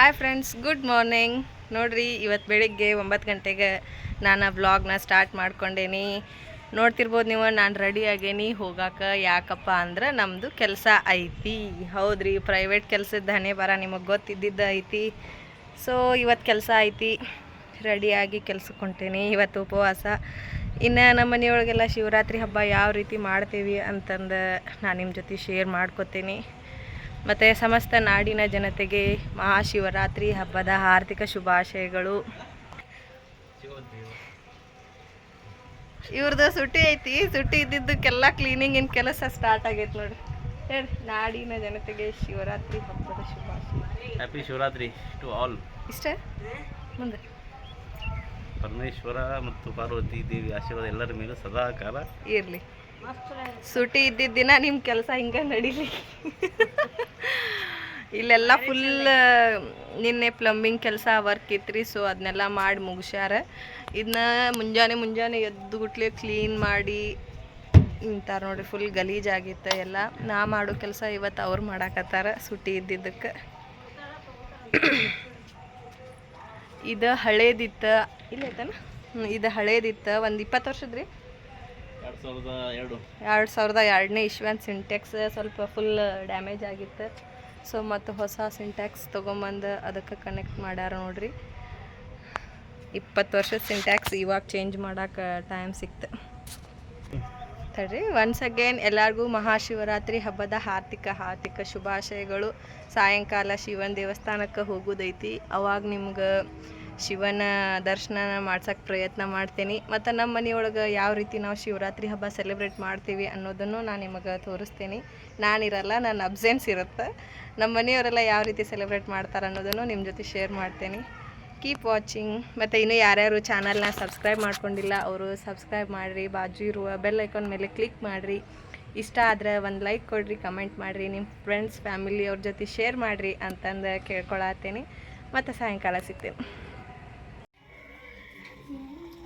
Hi friends good morning ನೋಡ್ರಿ ಇವತ್ತು ಬೆಳಿಗ್ಗೆ ಒಂಬತ್ತು ಗಂಟೆಗೆ ನಾನು ಬ್ಲಾಗ್ನ ಸ್ಟಾರ್ಟ್ ಮಾಡ್ಕೊಂಡೇನಿ. ನೋಡ್ತಿರ್ಬೋದು ನೀವು, ನಾನು ರೆಡಿ ಆಗೇನಿ ಹೋಗಾಕ. ಯಾಕಪ್ಪ ಅಂದ್ರೆ ನಮ್ಮದು ಕೆಲಸ ಐತಿ. ಹೌದ್ರಿ ಪ್ರೈವೇಟ್ ಕೆಲಸದ ಹಣೆ ಬರ ನಿಮಗೆ ಗೊತ್ತಿದ್ದಿದ್ದು ಐತಿ. ಸೊ ಇವತ್ತು ಕೆಲಸ ಐತಿ. ರೆಡಿಯಾಗಿ ಕೆಲ್ಸಕ್ಕೆ ಹೊಂಟೇನಿ ಇವತ್ತು ಉಪವಾಸ. ಇನ್ನು ನಮ್ಮ ಮನೆಯೊಳಗೆಲ್ಲ ಶಿವರಾತ್ರಿ ಹಬ್ಬ ಯಾವ ರೀತಿ ಮಾಡ್ತೀವಿ ಅಂತಂದು ನಾನು ನಿಮ್ಮ ಜೊತೆ ಶೇರ್ ಮಾಡ್ಕೋತೀನಿ. ಮತ್ತು ಸಮಸ್ತ ನಾಡಿನ ಜನತೆಗೆ ಮಹಾಶಿವರಾತ್ರಿ ಹಬ್ಬದ ಆರ್ಥಿಕ ಶುಭಾಶಯಗಳು. ಇವ್ರದ್ದು ಸುಟ್ಟಿ ಐತಿ ಸುಟ್ಟಿ ಇದ್ದಿದ್ದಕ್ಕೆಲ್ಲ ಕ್ಲೀನಿಂಗಿನ ಕೆಲಸ ಸ್ಟಾರ್ಟ್ ಆಗೈತೆ ನೋಡಿ. ಹೇಳಿ ನಾಡಿನ ಜನತೆಗೆ ಶಿವರಾತ್ರಿ ಹಬ್ಬದ ಶುಭಾಶಯ ಹ್ಯಾಪಿ ಶಿವರಾತ್ರಿ ಟು ಆಲ್ ಇಷ್ಟೇ? ಮುಂದೆ. ಪರಮೇಶ್ವರ ಮತ್ತು ಪಾರ್ವತಿ ದೇವಿ ಆಶೀರ್ವಾದ ಎಲ್ಲರ ಮೇಲೂ ಸದಾ ಕಾಲ ಇರಲಿ. ಸುಟಿ ಇದ್ದಿದ್ದ ದಿನ ನಿಮ್ಮ ಕೆಲಸ ಹಿಂಗೆ ನಡೀಲಿ. ಇಲ್ಲೆಲ್ಲ ಫುಲ್ ನಿನ್ನೆ ಪ್ಲಂಬಿಂಗ್ ಕೆಲಸ ವರ್ಕ್ ಇತ್ರಿ ಸೊ ಅದನ್ನೆಲ್ಲ ಮಾಡಿ ಮುಗಿಸ್ಯಾರ. ಇದನ್ನ ಮುಂಜಾನೆ ಮುಂಜಾನೆ ಎದ್ದು ಗುಟ್ಲೆ ಕ್ಲೀನ್ ಮಾಡಿ ನಿಂತಾರ ನೋಡ್ರಿ ಫುಲ್ ಗಲೀಜಾಗಿತ್ತು ಎಲ್ಲ. ನಾ ಮಾಡೋ ಕೆಲಸ ಇವತ್ತು ಅವ್ರು ಮಾಡಾಕತ್ತಾರ ಸುಟಿ ಇದ್ದಿದ್ದಕ್ಕೆ. ಇದು ಹಳೇದಿತ್ತು ಇಲ್ಲ ಇದು ಹಳೇದಿತ್ತು ಒಂದು ಇಪ್ಪತ್ತು ವರ್ಷದ ರೀ ಎರಡು ಸಾವಿರದ ಎರಡು. ಎರಡು ಎರಡನೇ ಇಶ್ವನ್ ಸಿಂಟೆಕ್ಸ್ ಸ್ವಲ್ಪ ಫುಲ್ ಡ್ಯಾಮೇಜ್ ಆಗಿತ್ತು. ಸೊ ಮತ್ತು ಹೊಸ ಸಿಂಟ್ಯಾಕ್ಸ್ ತೊಗೊಂಬಂದು ಅದಕ್ಕೆ ಕನೆಕ್ಟ್ ಮಾಡ್ಯಾರ ನೋಡ್ರಿ. ಇಪ್ಪತ್ತು ವರ್ಷದ ಸಿಂಟ್ಯಾಕ್ಸ್ ಇವಾಗ ಚೇಂಜ್ ಮಾಡೋಕೆ ಟೈಮ್ ಸಿಕ್ತು. ತಡ್ರಿ ಒನ್ಸ್ ಅಗೇನ್ ಎಲ್ಲರಿಗೂ ಮಹಾಶಿವರಾತ್ರಿ ಹಬ್ಬದ ಹಾರ್ದಿಕ ಹಾರ್ದಿಕ ಶುಭಾಶಯಗಳು. ಸಾಯಂಕಾಲ ಶಿವನ ದೇವಸ್ಥಾನಕ್ಕೆ ಹೋಗೋದೈತಿ. ಅವಾಗ ನಿಮ್ಗೆ ಶಿವನ ದರ್ಶನ ಮಾಡ್ಸೋಕ್ಕೆ ಪ್ರಯತ್ನ ಮಾಡ್ತೀನಿ. ಮತ್ತು ನಮ್ಮ ಮನೆಯೊಳಗೆ ಯಾವ ರೀತಿ ನಾವು ಶಿವರಾತ್ರಿ ಹಬ್ಬ ಸೆಲೆಬ್ರೇಟ್ ಮಾಡ್ತೀವಿ ಅನ್ನೋದನ್ನು ನಾನು ನಿಮಗೆ ತೋರಿಸ್ತೀನಿ. ನಾನಿರಲ್ಲ ನನ್ನ ಅಬ್ಸೆನ್ಸ್ ಇರುತ್ತೆ. ನಮ್ಮ ಮನೆಯವರೆಲ್ಲ ಯಾವ ರೀತಿ ಸೆಲೆಬ್ರೇಟ್ ಮಾಡ್ತಾರೆ ಅನ್ನೋದನ್ನು ನಿಮ್ಮ ಜೊತೆ ಶೇರ್ ಮಾಡ್ತೀನಿ. ಕೀಪ್ ವಾಚಿಂಗ್ ಮತ್ತು ಇನ್ನೂ ಯಾರ್ಯಾರು ಚಾನಲ್ನ ಸಬ್ಸ್ಕ್ರೈಬ್ ಮಾಡ್ಕೊಂಡಿಲ್ಲ, ಅವರು ಸಬ್ಸ್ಕ್ರೈಬ್ ಮಾಡಿರಿ, ಬಾಜು ಇರುವ ಬೆಲ್ ಐಕಾನ್ ಮೇಲೆ ಕ್ಲಿಕ್ ಮಾಡಿರಿ. ಇಷ್ಟ ಆದರೆ ಒಂದು ಲೈಕ್ ಕೊಡಿರಿ ಕಮೆಂಟ್ ಮಾಡಿರಿ ನಿಮ್ಮ ಫ್ರೆಂಡ್ಸ್ ಫ್ಯಾಮಿಲಿ ಅವ್ರ ಜೊತೆ ಶೇರ್ ಮಾಡಿರಿ ಅಂತಂದು ಕೇಳ್ಕೊಳತ್ತೀನಿ. ಮತ್ತು ಸಾಯಂಕಾಲ ಸಿಗ್ತೀನಿ.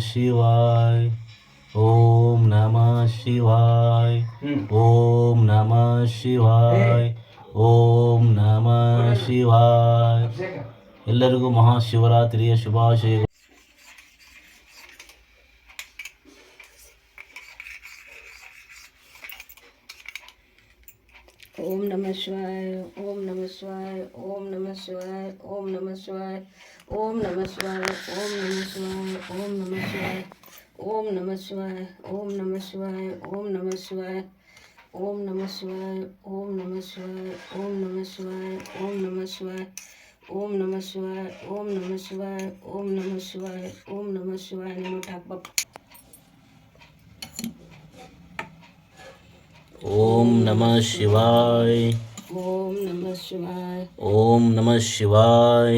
शिवाय ओम नमः शिवाय ओम नमः शिवाय ओम नमः शिवाय ಎಲ್ಲರಿಗೂ ಮಹಾಶಿವರಾತ್ರಿಯ ಶುಭಾಶಯಗಳು ಓಂ ನಮಃ ಶಿವಾಯ ಓಂ ನಮಃ ಶಿವಾಯ ಓಂ ನಮಃ ಶಿವಾಯ ಓಂ ನಮಃ ಶಿವಾಯ ಓಂ ನಮಃ ಶಿವಾಯ ಓಂ ನಮಃ ಶಿವಾಯ ಓಂ ನಮಃ ಶಿವಾಯ ಓಂ ನಮಃ ಶಿವಾಯ ಓಂ ನಮಃ ಶಿವಾಯ ಓಂ ನಮಃ ಶಿವಾಯ ಓಂ ನಮಃ ಶಿವಾಯ ಓಂ ನಮಃ ಶಿವಾಯ ಓಂ ನಮಃ ಶಿವಾಯ ಓಂ ನಮಃ ಶಿವಾಯ ಓಂ ನಮಃ ಶಿವಾಯ ಓಂ ನಮಃ ಶಿವಾಯ ಓಂ ನಮಃ ಶಿವಾಯ ನಿಮ್ಮ ಹಾಕ್ಬೇಕು ಓಂ ನಮಃ ಶಿವಾಯ ಓಂ ನಮಃ ಶಿವಾಯ ಓಂ ನಮಃ ಶಿವಾಯ ಓಂ ನಮಃ ಶಿವಾಯ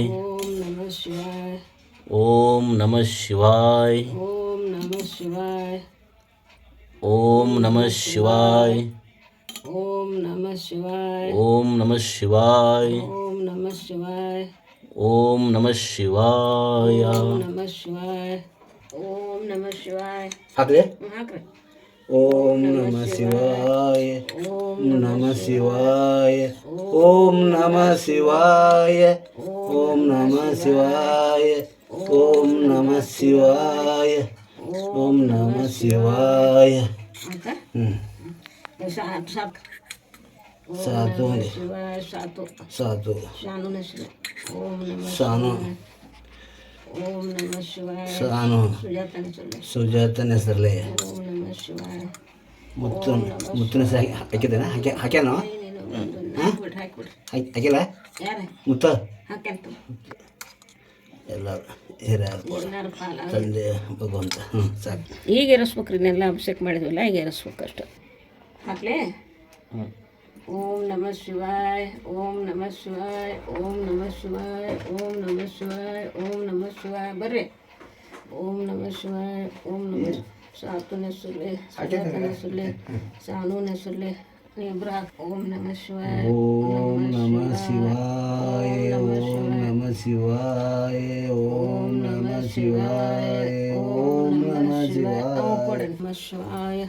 ಓಂ ನಮಃ ಶಿವಾಯ ಓಂ ನಮಃ ಶಿವಾಯ ಓಂ ನಮಃ ಶಿವಾಯ ಓಂ ನಮಃ ಶಿವಾಯ ಓಂ ನಮಃ ಶಿವಾಯ ಓಂ ನಮಃ ಶಿವಾಯ ಓಂ ನಮಃ ಶಿವಾಯ ಓಂ ನಮಃ ಶಿವಾಯ ಹಾಕ್ರಿ ಹಾಕ್ರಿ ಓಂ ನಮಃ ಶಿವಾಯ ಓಂ ನಮಃ ओम नमः शिवाय ओम नमः शिवाय ओम नमः शिवाय ओम नमः शिवाय ओम नमः शिवाय ओम नमः शिवाय सातों सातों सातों सानों ಓಂ ನಮಃ ಶಿವಾಯ. ಸುಜಾತನ ಹೆಸರಲ್ಲಿ ಓಂ ನಮಃ ಶಿವಾಯ. ಮುತ್ತು ಮುತ್ತಿನ ಹೆಸರು ಹಾಕಿದ್ದೇನೆ? ಹಾಕಿ ಹಾಕ್ಯಾನ? ಹಾಕಿಲ್ಲ ಯಾರ? ಮುತ್ತ? ಎಲ್ಲ ತಂದೆ ಭಗವಂತ. ಹ್ಞೂ ಸಾಕು. ಈಗ ಏರಿಸ್ಬೇಕ್ರಿ ಇನ್ನೆಲ್ಲ ಅಭಿಷೇಕ ಮಾಡಿದ್ವಲ್ಲ ಈಗ ಎರಸ್ಬೇಕು ಅಷ್ಟು. ಹಾಕ್ಲೇ? ಓಂ ओम नमः शिवाय ओम नमः शिवाय ओम नमः शिवाय ओम नमः शिवाय ओम नमः शिवाय बरे ओम नमः शिवाय ओम नमः सातूने ने सुले सुरले सानूने सुले निब्रा ओम नमः शिवाय ओम नमः शिवाय ओम नमः शिवाय ओम नमः शिवाय ओम नमः शिवाय ओम नमः शिवाय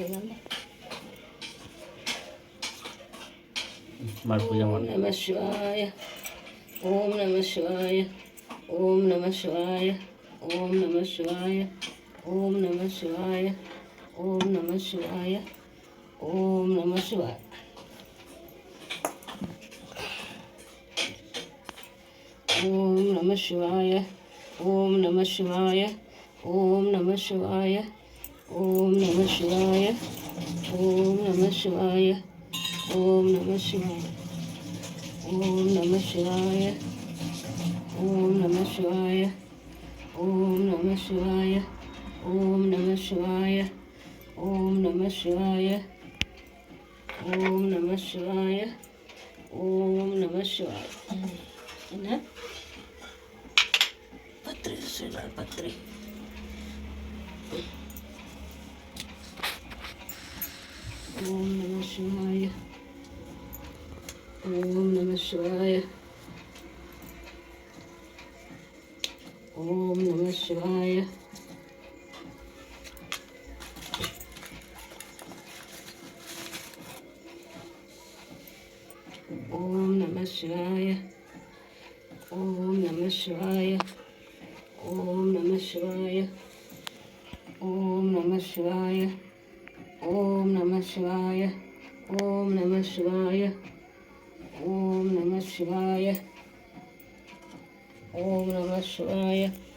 ತಡಿ. ಹ್ಞೂ ಏನೈತೆ ಇದೊಂದು? ಮಾಡಿ ಪೂಜೆ ಮಾಡಿ ನಮಃ ಶಿವಾಯ ಓಂ ನಮಃ ಶಿವಾಯ ಓಂ ನಮಃ ಶಿವಾಯ ಓಂ ನಮಃ ಶಿವಾಯ ಓಂ ನಮಃ ಶಿವಾಯ ಓಂ ನಮಃ ಶಿವಾಯ ಓಂ ನಮಃ ಶಿವಾಯ ಓಂ ನಮಃ ಶಿವಾಯ ಓಂ ನಮಃ ಶಿವಾಯ ಓಂ ನಮಃ ಶಿವಾಯ ಓಂ ನಮಃ ಶಿವಾಯ ಓಂ ನಮಃ ಶಿವಾಯ ಓಂ ನಮಃ ಶಿವಾಯ ಓಂ ನಮಃ ಶಿವಾಯ ಓಂ ನಮಃ ಶಿವಾಯ ಓಂ ನಮಃ ಶಿವಾಯ ಓಂ ನಮಃ ಶಿವಾಯ ಓಂ ನಮಃ ಶಿವಾಯ ಓಂ ನಮಃ ಶಿವಾಯ ಓಂ ನಮಃ ಶಿವಾಯ ಏನ ಪತ್ರಿ ಶ್ರೀಗಳ ಪತ್ರಿ ಓಂ ಶಿವಾಯ 是啊。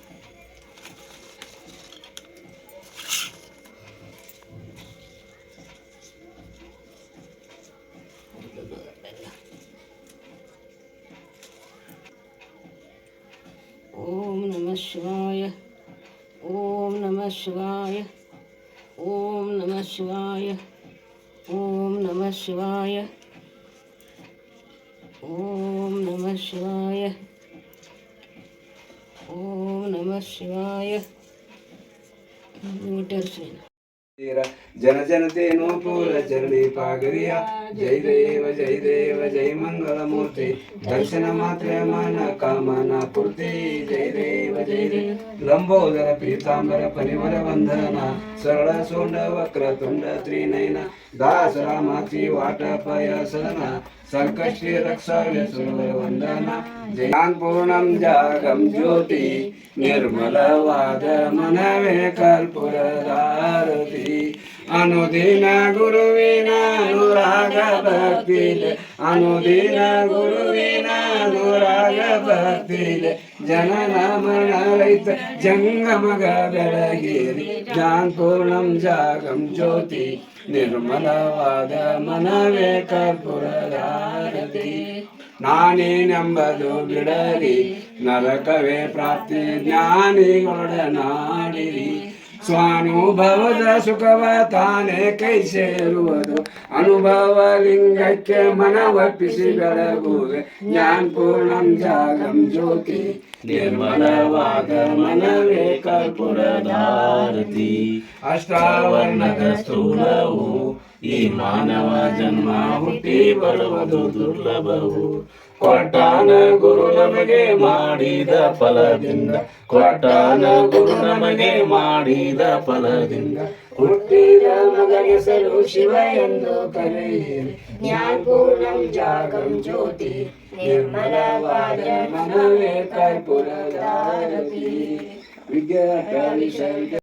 जन जन ते जनतेनो पूरचरणे पागरिया जय देव जय देव, जय मंगल मूर्ति दर्शन मात्र मन कामना पूर्ति जय देव जय देव। लंबोदर पीतांबर परिवर वंदना। सरल सोंड वक्र तुंड त्रिनयन। दास रामाची वाट पयसना। सर्कश्री रक्षाव्य सुरवर वंदना। ज्ञान पूर्णम जागम ज्योति। निर्मल वाद मनवे कर्पूर दारती ಅನುದಿನ ಗುರುವಿನ ಅನುರಾಗ ಭಕ್ತಿಲೆ. ಅನುದಿನ ಗುರುವಿನ ಅನುರಾಗ ಭಕ್ತಿಲೆ. ಜನನ ರೈತ ಜಂಗಮಗ ಬೆಳಗೇರಿ. ಜಾಂಪೂರ್ಣಂ ಜಾಗಂ ಜ್ಯೋತಿ. ನಿರ್ಮಲವಾದ ಮನವೇ ಕರ್ಪುರದಾರತಿ ನಾನೇನೆಂಬುದು ಬಿಡರಿ ನರಕವೇ ಪ್ರಾಪ್ತಿ ಜ್ಞಾನಿಗೊಡನಾಡಿರಿ ಸ್ವಾನುಭವದ ಸುಖವ ತಾನೇ ಕೈ ಸೇರುವುದು. ಅನುಭವ ಲಿಂಗಕ್ಕೆ ಮನವಪ್ಪಿಸಿ ಬೆಳಗುವೆ. ಜ್ಞಾನ ಪೂರ್ಣಂ ಜಾಗಂ ಜ್ಯೋತಿ. ನಿರ್ಮಲವಾದ ಮನವೇ ಕರ್ಪುರದಾರತಿ ಅಷ್ಟಾವರ್ಣದ ಸ್ಥೂಲವು ಈ ಮಾನವ ಜನ್ಮ ಹುಟ್ಟಿ ಬರುವುದು ದುರ್ಲಭವು. ಕೊಟ್ಟಾನ ಗುರು ನಮಗೆ ಮಾಡಿದ ಫಲದಿಂದ. ಕೊಟ್ಟಾನ ಗುರು ನಮಗೆ ಮಾಡಿದ ಫಲದಿಂದ. ಹುಟ್ಟಿದ ಮಗನೆಸರು ಶಿವ ಎಂದು ಕರೆಯಿರಿ. ಜ್ಞಾನ ಪೂರ್ಣಂ ಜಾಗಂ ಜ್ಯೋತಿ. ನಿರ್ಮಲವಾದ ಮನವೇ ಕರ್ಪುರದಾರತಿ ವಿದ್ಯಾಟ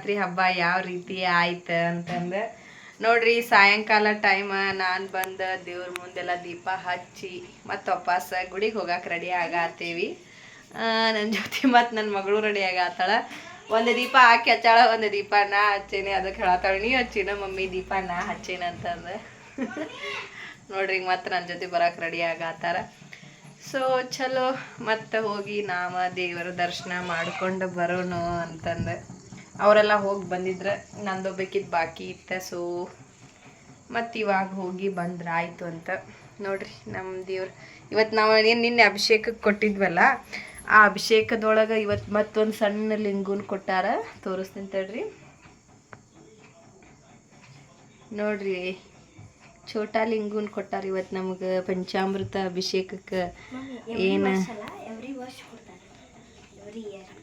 ಶಿವರಾತ್ರಿ ಹಬ್ಬ ಯಾವ ರೀತಿ ಆಯ್ತು ಅಂತಂದು. ನೋಡ್ರಿ, ಸಾಯಂಕಾಲ ಟೈಮ್ ನಾನು ಬಂದು ದೇವ್ರ ಮುಂದೆಲ್ಲ ದೀಪ ಹಚ್ಚಿ ಮತ್ತು ವಾಪಸ್ ಗುಡಿಗೆ ಹೋಗಕ್ಕೆ ರೆಡಿ ಆಗತ್ತೀವಿ ನನ್ನ ಜೊತೆ ಮತ್ತು ನನ್ನ ಮಗಳು ರೆಡಿ ಆಗತ್ತಾಳ ಒಂದು ದೀಪ ಹಾಕಿ ಹಚ್ಚಾಳ, ಒಂದು ದೀಪ ನಾ ಹಚ್ಚೇನಿ ಅದಕ್ಕೆ ಹೇಳತ್ತಾಳ ನೀ ಹಚ್ಚಿನ ಮಮ್ಮಿ ದೀಪ ನಾ ಹಚ್ಚೇನ ಅಂತಂದು. ನೋಡ್ರಿ, ಮತ್ತು ನನ್ನ ಜೊತೆ ಬರಕ್ಕೆ ರೆಡಿ ಆಗತ್ತಾರ ಸೊ ಚಲೋ, ಮತ್ತೆ ಹೋಗಿ ನಾಮ ದೇವರ ದರ್ಶನ ಮಾಡ್ಕೊಂಡು ಬರೋಣ ಅಂತಂದು. ಅವರೆಲ್ಲ ಹೋಗಿ ಬಂದಿದ್ರೆ ನಂದೊಬ್ಬಕಿದ್ ಬಾಕಿ ಇತ್ತ ಸೊ ಮತ್ತು ಇವಾಗ ಹೋಗಿ ಬಂದ್ರೆ ಆಯಿತು ಅಂತ. ನೋಡ್ರಿ ನಮ್ಮ ದೇವ್ರು ಇವತ್ತು ನಾವು ಏನು ನಿನ್ನೆ ಅಭಿಷೇಕಕ್ಕೆ ಕೊಟ್ಟಿದ್ವಲ್ಲ ಆ ಅಭಿಷೇಕದೊಳಗೆ ಇವತ್ತು ಮತ್ತೊಂದು ಸಣ್ಣ ಲಿಂಗುನ ಕೊಟ್ಟಾರ. ತೋರಿಸ್ತೀನಿ ತಡ್ರಿ. ನೋಡ್ರಿ ಛೋಟಾ ಲಿಂಗುನ ಕೊಟ್ಟಾರ ಇವತ್ತು ನಮಗೆ ಪಂಚಾಮೃತ ಅಭಿಷೇಕಕ್ಕೆ. ಏನು?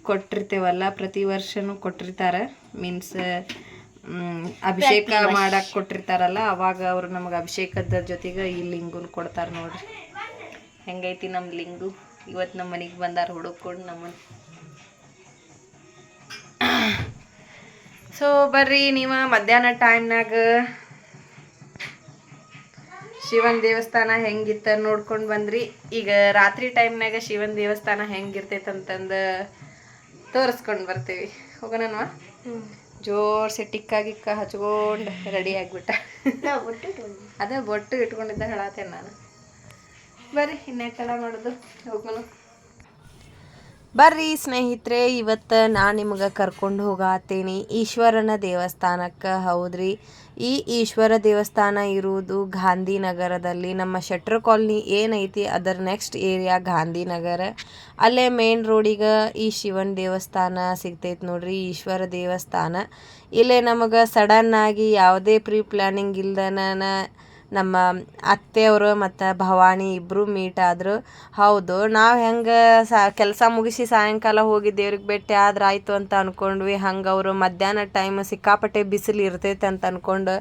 ಕೊಟ್ಟಿರ್ತೇವಲ್ಲ ಪ್ರತಿ ವರ್ಷನೂ ಕೊಟ್ಟಿರ್ತಾರೆ. ಮೀನ್ಸ್ ಅಭಿಷೇಕ ಮಾಡಕ್ಕೆ ಕೊಟ್ಟಿರ್ತಾರಲ್ಲ ಅವಾಗ ಅವರು ನಮಗೆ ಅಭಿಷೇಕದ ಜೊತೆಗೆ ಈ ಲಿಂಗು ಕೊಡ್ತಾರೆ ನೋಡ್ರಿ. ಹೆಂಗೈತಿ ನಮ್ಮ ಲಿಂಗು? ಇವತ್ತು ನಮ್ಮ ಮನೆಗೆ ಬಂದಾರ ಹುಡುಕೊಂಡು ನಮ್ಮನ್ನ ಸೊ ಬರ್ರಿ ನೀವು ಮಧ್ಯಾಹ್ನ ಟೈಮ್ನಾಗ ಶಿವನ ದೇವಸ್ಥಾನ ಹೆಂಗಿತ್ತ ನೋಡ್ಕೊಂಡು ಬಂದ್ರಿ. ಈಗ ರಾತ್ರಿ ಟೈಮ್ನಾಗ ಶಿವನ ದೇವಸ್ಥಾನ ಹೆಂಗಿರ್ತೈತೆ ಅಂತಂದು ತೋರಿಸ್ಕೊಂಡು ಬರ್ತೀವಿ. ಹೋಗೋಣವಾ ಜೋರ್ಸಿ ಟಿಕ್ಕ ಗಿಕ್ಕ ಹಚ್ಕೊಂಡು ರೆಡಿ ಆಗಿಬಿಟ್ಟ. ಅದೇ ಬೊಟ್ಟು ಇಟ್ಕೊಂಡಿದ್ದ ಹೇಳತ್ತೇನೆ ನಾನು. ಬರ್ರಿ ಇನ್ನೇಕಲ್ಲ ಮಾಡೋದು. ಹೋಗೋಣ ಬರ್ರಿ ಸ್ನೇಹಿತರೆ ಇವತ್ತು ನಾನು ನಿಮಗೆ ಕರ್ಕೊಂಡು ಹೋಗಾತೀನಿ. ಈಶ್ವರನ ದೇವಸ್ಥಾನಕ್ಕೆ ಹೌದ್ರಿ. ಈ ಈಶ್ವರ ದೇವಸ್ಥಾನ ಇರುವುದು ಗಾಂಧಿನಗರದಲ್ಲಿ. ನಮ್ಮ ಶೆಟ್ರ್ ಕಾಲನಿ ಏನೈತಿ? ಅದರ ನೆಕ್ಸ್ಟ್ ಏರಿಯಾ ಗಾಂಧಿನಗರ. ಅಲ್ಲೇ ಮೇನ್ ರೋಡಿಗೆ ಈ ಶಿವನ ದೇವಸ್ಥಾನ ಸಿಗ್ತೈತೆ ನೋಡ್ರಿ, ಈಶ್ವರ ದೇವಸ್ಥಾನ. ಇಲ್ಲೇ ನಮಗೆ ಸಡನ್ನಾಗಿ ಯಾವುದೇ ಪ್ರೀ ಪ್ಲ್ಯಾನಿಂಗ್ ಇಲ್ದನ ನಮ್ಮ ಅತ್ತೆಯವರು ಮತ್ತು ಭವಾನಿ ಇಬ್ಬರು ಮೀಟ್ ಆದರು. ಹೌದು, ನಾವು ಹೆಂಗೆ ಸಾ, ಕೆಲಸ ಮುಗಿಸಿ ಸಾಯಂಕಾಲ ಹೋಗಿ ದೇವ್ರಿಗೆ ಭೇಟಿ ಆದ್ರೆ ಆಯಿತು ಅಂತ ಅಂದ್ಕೊಂಡ್ವಿ ಹಂಗೆ ಅವರು ಮಧ್ಯಾಹ್ನ ಟೈಮ್ ಸಿಕ್ಕಾಪಟ್ಟೆ ಬಿಸಿಲು ಇರ್ತೈತೆ ಅಂತ ಅಂದ್ಕೊಂಡು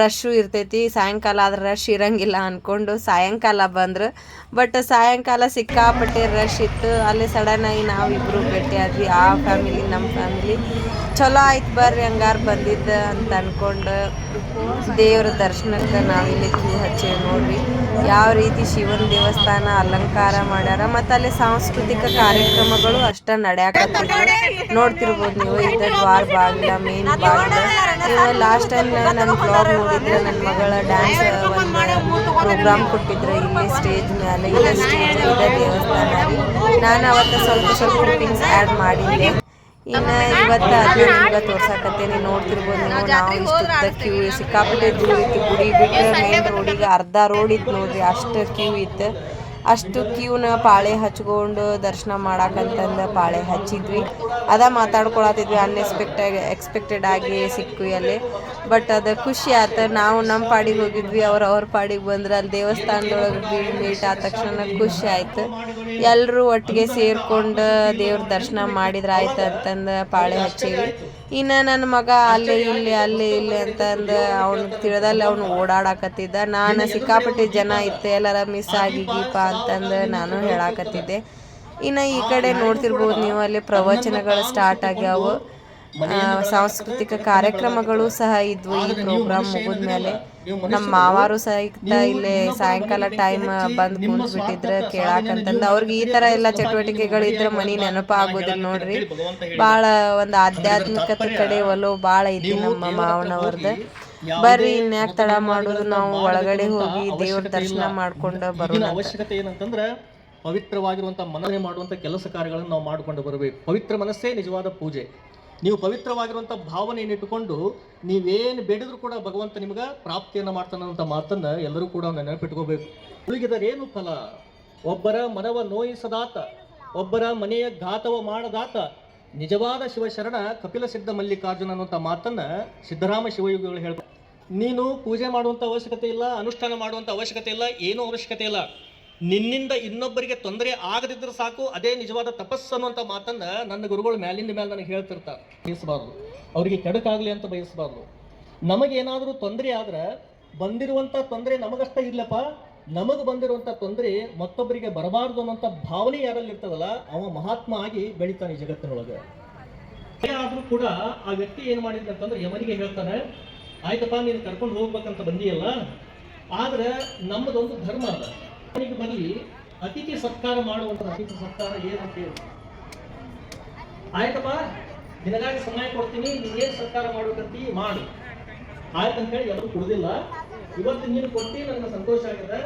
ರಶ್ಶು ಇರ್ತೈತಿ. ಸಾಯಂಕಾಲ ಆದ್ರೆ ರಶ್ ಇರಂಗಿಲ್ಲ ಅಂದ್ಕೊಂಡು ಸಾಯಂಕಾಲ ಬಂದರು. ಬಟ್ ಸಾಯಂಕಾಲ ಸಿಕ್ಕಾಪಟ್ಟೆ ರಶ್ ಇತ್ತು. ಅಲ್ಲಿ ಸಡನ್ನಾಗಿ ನಾವಿಬ್ಬರು ಭೇಟಿ ಆದ್ವಿ. ಆ ಫ್ಯಾಮಿಲಿ ನಮ್ಮ ಫ್ಯಾಮಿಲಿ ಚಲೋ ಆಯ್ತು ಬರ್ರಿ ಹಂಗಾರೆ ಬಂದಿದ್ದ ಅಂತ ಅಂದ್ಕೊಂಡು ದೇವ್ರ ದರ್ಶನಕ್ಕೆ ನಾವಿಲ್ಲಿ ಕ್ಯೂ ಹಚ್ಚೇವಿ ನೋಡ್ರಿ. ಯಾವ ರೀತಿ ಶಿವನ ದೇವಸ್ಥಾನ ಅಲಂಕಾರ ಮಾಡ್ಯಾರ ಮತ್ತು ಅಲ್ಲಿ ಸಾಂಸ್ಕೃತಿಕ ಕಾರ್ಯಕ್ರಮಗಳು ಅಷ್ಟ ನಡೆಯಾಕತ್ತಿದ್ವು ನೋಡ್ತಿರ್ಬೋದು ನೀವು, ಇದ ದ್ವಾರ ಬಾಗಿಲ ಮೇನ್ ಬಾಗಿಲ. ಲಾಸ್ಟ್ ಟೈಮ್ ನನ್ನ ಬ್ಲಾಗ್ ನೋಡಿದ್ರೆ ನನ್ನ ಮಗಳ ಡ್ಯಾನ್ಸ್ ಪ್ರೋಗ್ರಾಮ್ ಕೊಟ್ಟಿದ್ರು, ಇಲ್ಲಿ ಸ್ಟೇಜ್ ಮೇಲೆ ಇಲ್ಲ ಸ್ಟೇಜ್ ದೇವಸ್ಥಾನ ನಾನು ಅವತ್ತು ಸ್ವಲ್ಪ ಸ್ವಲ್ಪ ಥಿಂಗ್ಸ್ ಆ್ಯಡ್ ಮಾಡಿದ್ದೆ. ಇನ್ನು ಇವತ್ತು ಅದನ್ನ ನಿಮ್ಗೆ ತೋರ್ಸಾಕತ್ತೇನೆ. ನೋಡ್ತಿರ್ಬೋದು ನೀವು ನಾವು ಇಷ್ಟುದ್ದ ಕ್ಯೂ ಸಿಕ್ಕಾಪಟ್ಟೆ ದೂರ ಇತ್ತು ಗುಡಿ ಬಿಟ್ಟು ಮೇನ್ ರೋಡಿಗೆ ಅರ್ಧ ರೋಡ್ ಇತ್ತು ನೋಡ್ರಿ ಅಷ್ಟು ಕ್ಯೂ ಇತ್ತು. ಅಷ್ಟು ಕ್ಯೂನ ಪಾಳೆ ಹಚ್ಕೊಂಡು ದರ್ಶನ ಮಾಡಾಕಂತಂದು ಪಾಳೆ ಹಚ್ಚಿದ್ವಿ. ಅದ ಮಾತಾಡ್ಕೊಳತಿದ್ವಿ ಅನ್ಎಕ್ಸ್ಪೆಕ್ಟೆಡ್ ಎಕ್ಸ್ಪೆಕ್ಟೆಡ್ ಆಗಿ ಸಿಕ್ಕು ಅಲ್ಲಿ ಬಟ್ ಅದು ಖುಷಿ ಆಯ್ತು ನಾವು ನಮ್ಮ ಪಾಡಿಗೆ ಹೋಗಿದ್ವಿ, ಅವ್ರು ಅವ್ರ ಪಾಡಿಗೆ ಬಂದ್ರೆ. ಅಲ್ಲಿ ದೇವಸ್ಥಾನದೊಳಗೆ ಮೀಟ್ ಆದ ತಕ್ಷಣ ಖುಷಿ ಆಯ್ತು. ಎಲ್ಲರೂ ಒಟ್ಟಿಗೆ ಸೇರಿಕೊಂಡು ದೇವ್ರ ದರ್ಶನ ಮಾಡಿದ್ರೆ ಆಯ್ತು ಅಂತಂದು ಪಾಳೆ ಹಚ್ಚೀವಿ. ಇನ್ನು ನನ್ನ ಮಗ ಅಲ್ಲಿ ಇಲ್ಲಿ ಅಲ್ಲಿ ಇಲ್ಲಿ ಅಂತಂದು ಅವ್ನು ತಿಳಿದಲ್ಲಿ ಅವ್ನು ಓಡಾಡಕತ್ತಿದ್ದ. ನಾನು ಸಿಕ್ಕಾಪಟ್ಟೆ ಜನ ಇತ್ತು ಎಲ್ಲಾರ ಮಿಸ್ ಆಗಿ ಗೀಪ ಅಂತಂದು ನಾನು ಹೇಳಾಕತ್ತಿದ್ದೆ. ಇನ್ನು ಈ ಕಡೆ ನೋಡ್ತಿರ್ಬೋದು ನೀವು ಅಲ್ಲಿ ಪ್ರವಚನಗಳು ಸ್ಟಾರ್ಟ್ ಆಗ್ಯಾವು. ಸಾಂಸ್ಕೃತಿಕ ಕಾರ್ಯಕ್ರಮಗಳು ಸಹ ಇದ್ವು ಈ ಪ್ರೋಗ್ರಾಮ್ ಮುಗಿದ್ಮೇಲೆ. ನಮ್ಮ ಮಾವಾರು ಸಹಿತ ಇಲ್ಲೇ ಸಾಯಂಕಾಲ ಟೈಮ್ ಬಂದು ಕುಂತ್ ಕೇಳಾಕಂತಂದ ಅವ್ರಿಗೆ ಈ ತರ ಎಲ್ಲ ಚಟುವಟಿಕೆಗಳು ಇದ್ರೆ ಮನಿ ನೆನಪ ಆಗೋದಿಲ್ಲ ನೋಡ್ರಿ. ಭಾಳ ಒಂದು ಆಧ್ಯಾತ್ಮಿಕತೆ ಕಡೆ ಒಲವು ಬಹಳ ಐತಿ ನಮ್ಮ ಮಾವನವ್ರದ್ದು ಬರ್ರಿ ಇನ್ಯಾಕ್ ತಡ ಮಾಡೋದು? ನಾವು ಒಳಗಡೆ ಹೋಗಿ ದೇವ್ರ ದರ್ಶನ ಮಾಡ್ಕೊಂಡು ಬರೋಣ ಅವಶ್ಯಕತೆ ಏನಂತಂದ್ರೆ ಪವಿತ್ರವಾಗಿರುವಂತ ಮನನೆ ಮಾಡುವಂತ ಕೆಲಸ ಕಾರ್ಯಗಳನ್ನು ನಾವು ಮಾಡಿಕೊಂಡು ಬರಬೇಕು. ಪವಿತ್ರ ಮನಸ್ಸೇ ನಿಜವಾದ ಪೂಜೆ ನೀವು ಪವಿತ್ರವಾಗಿರುವಂಥ ಭಾವನೆಯನ್ನು ಇಟ್ಟುಕೊಂಡು ನೀವೇನು ಬೇಡಿದ್ರು ಕೂಡ ಭಗವಂತ ನಿಮ್ಗೆ ಪ್ರಾಪ್ತಿಯನ್ನು ಮಾಡ್ತಾನಂತ ಮಾತನ್ನ ಎಲ್ಲರೂ ಕೂಡ ನೆನಪಿಟ್ಕೋಬೇಕು. ಉಳಿಗಿದರೇನು ಫಲ? ಒಬ್ಬರ ಮನವ ನೋಯಿಸದಾತ, ಒಬ್ಬರ ಮನೆಯ ಘಾತವ ಮಾಡದಾತ, ನಿಜವಾದ ಶಿವಶರಣ ಕಪಿಲ ಸಿದ್ಧ ಮಲ್ಲಿಕಾರ್ಜುನ ಅನ್ನುವಂಥ ಮಾತನ್ನ ಸಿದ್ಧರಾಮ ಶಿವಯೋಗಿಗಳು ಹೇಳ್ತಾರೆ ನೀನು ಪೂಜೆ ಮಾಡುವಂಥ ಅವಶ್ಯಕತೆ ಇಲ್ಲ, ಅನುಷ್ಠಾನ ಮಾಡುವಂಥ ಅವಶ್ಯಕತೆ ಇಲ್ಲ, ಏನೂ ಅವಶ್ಯಕತೆ ಇಲ್ಲ. ನಿನ್ನಿಂದ ಇನ್ನೊಬ್ಬರಿಗೆ ತೊಂದರೆ ಆಗದಿದ್ರೆ ಸಾಕು, ಅದೇ ನಿಜವಾದ ತಪಸ್ಸು ಅನ್ನುವಂಥ ಮಾತನ್ನ ನನ್ನ ಗುರುಗಳು ಮ್ಯಾಲಿಂದ ಮೇಲೆ ನನಗೆ ಹೇಳ್ತಿರ್ತಾರೆ. ಬಯಸಬಾರ್ದು. ಅವರಿಗೆ ಕೆಡಕಾಗಲಿ ಅಂತ ಬಯಸಬಾರ್ದು. ನಮಗೇನಾದರೂ ತೊಂದರೆ ಆದ್ರೆ ಬಂದಿರುವಂಥ ತೊಂದರೆ ನಮಗಷ್ಟೇ ಇರ್ಲಪ್ಪ. ನಮಗೆ ಬಂದಿರುವಂಥ ತೊಂದರೆ ಮತ್ತೊಬ್ಬರಿಗೆ ಬರಬಾರ್ದು ಅನ್ನೋಂಥ ಭಾವನೆ ಯಾರಲ್ಲಿ ಇರ್ತದಲ್ಲ, ಅವ ಮಹಾತ್ಮ ಆಗಿ ಬೆಳಿತಾನೆ ಜಗತ್ತಿನೊಳಗೆ. ಆದರೂ ಕೂಡ ಆ ವ್ಯಕ್ತಿ ಏನು ಮಾಡಿದ್ನ ಅಂತಂದ್ರೆ ಯಮನಿಗೆ ಹೇಳ್ತಾನೆ, ಆಯ್ತಪ್ಪ, ನೀನು ಕರ್ಕೊಂಡು ಹೋಗ್ಬೇಕಂತ ಬಂದಿಯಲ್ಲ, ಆದ್ರೆ ನಮ್ಮದೊಂದು ಧರ್ಮ ಅದ. ಬರಲಿ ಅತಿಥಿ ಸತ್ಕಾರ ಮಾಡುವಂತ ಅತಿಥಿ ಸತ್ಕಾರ ಏನಂತ ಹೇಳಿ. ಆಯ್ತಪ್ಪ, ನಿನಗಾಗಿ ಸಮಯ ಕೊಡ್ತೀನಿ ನೀನೇನ್ ಸತ್ಕಾರ ಮಾಡ್ಬೇಕಂತೀ ಮಾಡು. ಆಯ್ತಂತ ಹೇಳಿ ಎಲ್ಲರೂ ಕೊಡುದಿಲ್ಲ. ಇವತ್ತು ನೀನು ಕೊಟ್ಟಿ ನನಗೆ ಸಂತೋಷ ಆಗಿದೆ.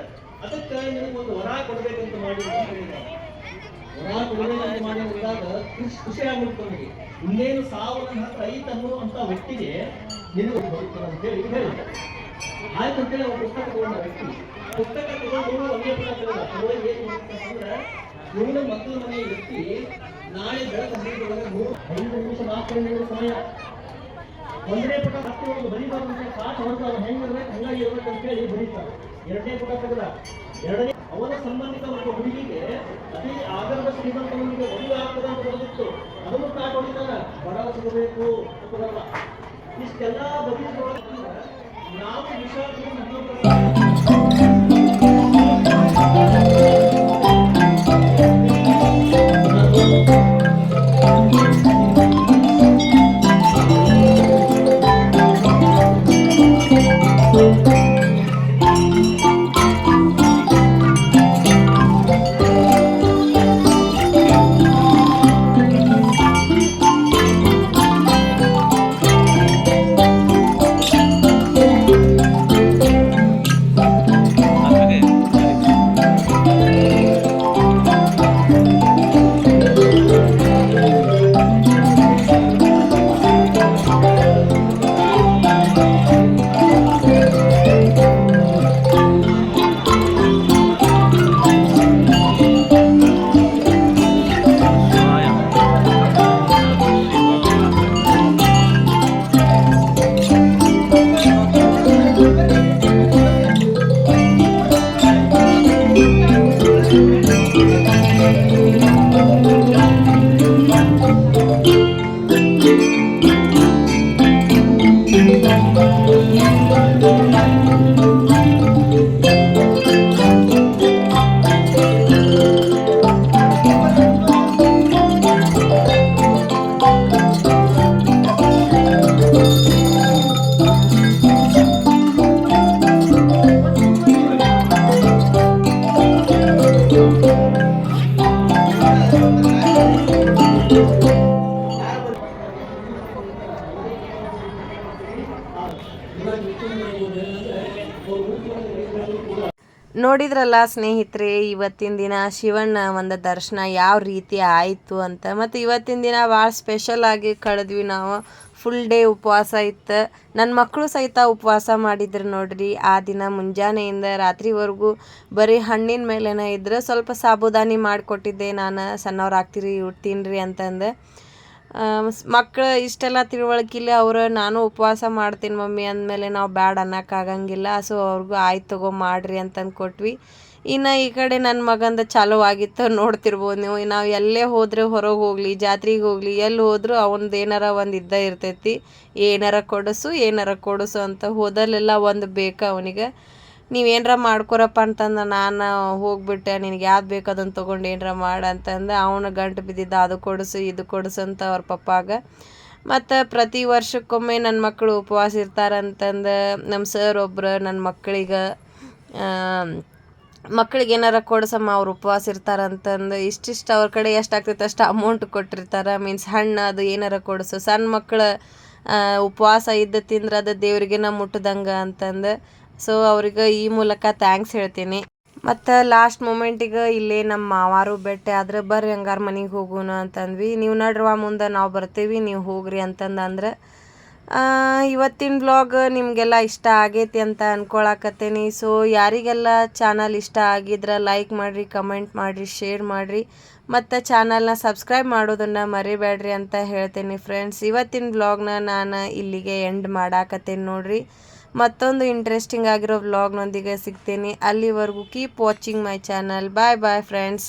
ಅದಕ್ಕೆ ನಿನಗೆ ಒಂದು ವರ ಕೊಡ್ಬೇಕಂತ ಮಾಡಿ ಅಂತ. ವರ ಕೊಡಬೇಕಂತ ಮಾಡಿ ಹೋದಾಗ ಖುಷಿ ಖುಷಿ ಆಗ್ಬಿಡ್ತು ನನಗೆ. ಇನ್ನೇನು ಸಾವಿರ ಐತ ಅನ್ನುವಂತ ವ್ಯಕ್ತಿಗೆ ನಿನಗೆ ಬರುತ್ತದೆ ಅಂತ ಹೇಳಿ ಹೇಳಿದ. ಆಯ್ತಂತೇಳಿ ಅವ್ರು ಪುಸ್ತಕ ತಗೊಂಡ ವ್ಯಕ್ತಿ. ಪುಸ್ತಕ ಒಂದೇ ಏನು ಮಕ್ಕಳ ವ್ಯಕ್ತಿ ನಾಳೆ ಬೆಳಗ್ಗೆ ಹನ್ನೊಂದು ಒಳಗೆ ನಿಮಿಷ ಸಮಯ ಒಂದನೇ ಪುಟ ಮತ್ತೆ ಒಂದು ಬರೀಬಾರ್ದು ಅಂತ ಕಾಟ ಹೊರತು ಅವ್ನು ಹೆಂಗಿರ್ಬೇಕು ಹಂಗಾಗಿ ಇರ್ಬೇಕು ಅಂತ ಹೇಳಿ ಬರೀತಾರೆ ಎರಡನೇ ಪುಟ ತೆಗೆದ ಎರಡನೇ ಅವನ ಸಂಬಂಧಿತ ಒಬ್ಬ ಹುಡುಗಿಗೆ ಅತಿ ಆಗರದ ಶ್ರೀಮಂತನಿಗೆ ಒಂದು ಆಗ್ತದೆ ಅಂತ ಬರೆದಿತ್ತು ಅದನ್ನು ಕಾಟ ಹೊಡಿತಾರ ಬಡವ ಸಿಗಬೇಕು ಇಷ್ಟೆಲ್ಲ ಬದಿಯೊಳಗೆ ನಾವು ವಿಷಯ ನೋಡಿದ್ರಲ್ಲ ಸ್ನೇಹಿತರೆ, ಇವತ್ತಿನ ದಿನ ಶಿವಣ್ಣ ಒಂದು ದರ್ಶನ ಯಾವ ರೀತಿ ಆಯಿತು ಅಂತ. ಮತ್ತು ಇವತ್ತಿನ ದಿನ ಭಾಳ ಸ್ಪೆಷಲ್ ಆಗಿ ಕಳೆದ್ವಿ ನಾವು. ಫುಲ್ ಡೇ ಉಪವಾಸ ಇತ್ತು. ನನ್ನ ಮಕ್ಕಳು ಸಹಿತ ಉಪವಾಸ ಮಾಡಿದ್ರು ನೋಡ್ರಿ. ಆ ದಿನ ಮುಂಜಾನೆಯಿಂದ ರಾತ್ರಿವರೆಗೂ ಬರೀ ಹಣ್ಣಿನ ಮೇಲೇನೇ ಇದ್ರೆ ಸ್ವಲ್ಪ ಸಾಬುದಾನಿ ಮಾಡಿಕೊಟ್ಟಿದ್ದೆ. ನಾನು ಸಣ್ಣವ್ರು ಆಗ್ತೀರಿ, ಇವ್ರು ತಿನ್ನಿರಿ ಅಂತಂದು. ಮಕ್ಕಳು ಇಷ್ಟೆಲ್ಲ ತಿಳುವಳಿಕಿಲ್ಲ ಅವರು ನಾನು ಉಪವಾಸ ಮಾಡ್ತೀನಿ ಮಮ್ಮಿ ಅಂದಮೇಲೆ ನಾವು ಬ್ಯಾಡ ಅನ್ನೋಕ್ಕಾಗಂಗಿಲ್ಲ, ಸೊ ಅವ್ರಿಗೂ ಆಯ್ತು ತಗೋ ಮಾಡ್ರಿ ಅಂತಂದು ಕೊಟ್ವಿ. ಇನ್ನು ಈ ಕಡೆ ನನ್ನ ಮಗಂದು ಚಾಲು ಆಗಿತ್ತು ನೋಡ್ತಿರ್ಬೋದು ನೀವು. ನಾವು ಎಲ್ಲೇ ಹೋದರೆ ಹೊರಗೆ ಹೋಗಲಿ, ಜಾತ್ರೆಗೆ ಹೋಗಲಿ ಎಲ್ಲಿ ಹೋದರೂ ಅವನದು ಏನಾರ ಒಂದು ಇದ್ದ ಇರ್ತೈತಿ. ಏನಾರ ಕೊಡಿಸು ಏನಾರ ಕೊಡಿಸು ಅಂತ ಹೋದಲ್ಲೆಲ್ಲ ಒಂದು ಬೇಕು ಅವನಿಗೆ. ನೀವೇನಾರ ಮಾಡ್ಕೊರಪ್ಪ ಅಂತಂದು ನಾನು ಹೋಗ್ಬಿಟ್ಟೆ, ನಿನಗೆ ಯಾವ್ದು ಬೇಕು ಅದನ್ನು ತೊಗೊಂಡು ಏನರ ಮಾಡು ಅಂತಂದು ಅವನು ಗಂಟು ಬಿದ್ದಿದ್ದ ಅದು ಕೊಡಿಸು, ಇದು ಕೊಡಿಸು ಅಂತ ಅವ್ರ ಪಪ್ಪಾಗ. ಮತ್ತು ಪ್ರತಿ ವರ್ಷಕ್ಕೊಮ್ಮೆ ನನ್ನ ಮಕ್ಕಳು ಉಪವಾಸ ಇರ್ತಾರಂತಂದು ನಮ್ಮ ಸರ್ ಒಬ್ರು ನನ್ನ ಮಕ್ಕಳಿಗೆ ಮಕ್ಳಿಗೆ ಏನಾರ ಕೊಡ್ಸಮ್ಮ ಅವ್ರು ಉಪವಾಸ ಇರ್ತಾರಂತಂದು ಇಷ್ಟಿಷ್ಟು ಅವ್ರ ಕಡೆ ಎಷ್ಟು ಆಗ್ತೈತೆ ಅಷ್ಟು ಅಮೌಂಟ್ ಕೊಟ್ಟಿರ್ತಾರೆ. ಮೀನ್ಸ್ ಹಣ್ಣು ಅದು ಏನಾರ ಕೊಡಿಸು, ಸಣ್ಣ ಮಕ್ಕಳು ಉಪವಾಸ ಇದ್ದು ತಿಂದ್ರೆ ಅದು ನಾ ಮುಟ್ಟದಂಗೆ ಅಂತಂದು ಸೊ ಅವ್ರಿಗೆ ಈ ಮೂಲಕ ಥ್ಯಾಂಕ್ಸ್ ಹೇಳ್ತೀನಿ. ಮತ್ತು ಲಾಸ್ಟ್ ಮೂಮೆಂಟಿಗೆ ಇಲ್ಲೇ ನಮ್ಮ ಮಾವಾರು ಬೆಟ್ಟೆ ಆದ್ರೆ ಬರ್ರಿ ಹಂಗಾರ ಮನೆಗೆ ಹೋಗೋಣ ಅಂತಂದ್ವಿ. ನೀವು ನಡ್ರವ ಮುಂದೆ ನಾವು ಬರ್ತೀವಿ, ನೀವು ಹೋಗ್ರಿ ಅಂತಂದಂದ್ರೆ ಇವತ್ತಿನ ಬ್ಲಾಗ್ ನಿಮಗೆಲ್ಲ ಇಷ್ಟ ಆಗೈತಿ ಅಂತ ಅಂದ್ಕೊಳಕತ್ತೀನಿ ಸೊ ಯಾರಿಗೆಲ್ಲ ಚಾನಲ್ ಇಷ್ಟ ಆಗಿದ್ರೆ ಲೈಕ್ ಮಾಡಿರಿ ಕಮೆಂಟ್ ಮಾಡಿರಿ ಶೇರ್ ಮಾಡಿರಿ. ಮತ್ತು ಚಾನಲ್ನ ಸಬ್ಸ್ಕ್ರೈಬ್ ಮಾಡೋದನ್ನು ಮರಿಬೇಡ್ರಿ ಅಂತ ಹೇಳ್ತೀನಿ ಫ್ರೆಂಡ್ಸ್ ಇವತ್ತಿನ ಬ್ಲಾಗ್ನ ನಾನು ಇಲ್ಲಿಗೆ ಎಂಡ್ ಮಾಡಾಕತ್ತೀನಿ ನೋಡ್ರಿ. ಮತ್ತೊಂದು ಇಂಟ್ರೆಸ್ಟಿಂಗ್ ಆಗಿರೋ ವ್ಲಾಗ್ನೊಂದಿಗೆ ಸಿಗ್ತೀನಿ. ಅಲ್ಲಿವರೆಗೂ keep watching my channel bye bye friends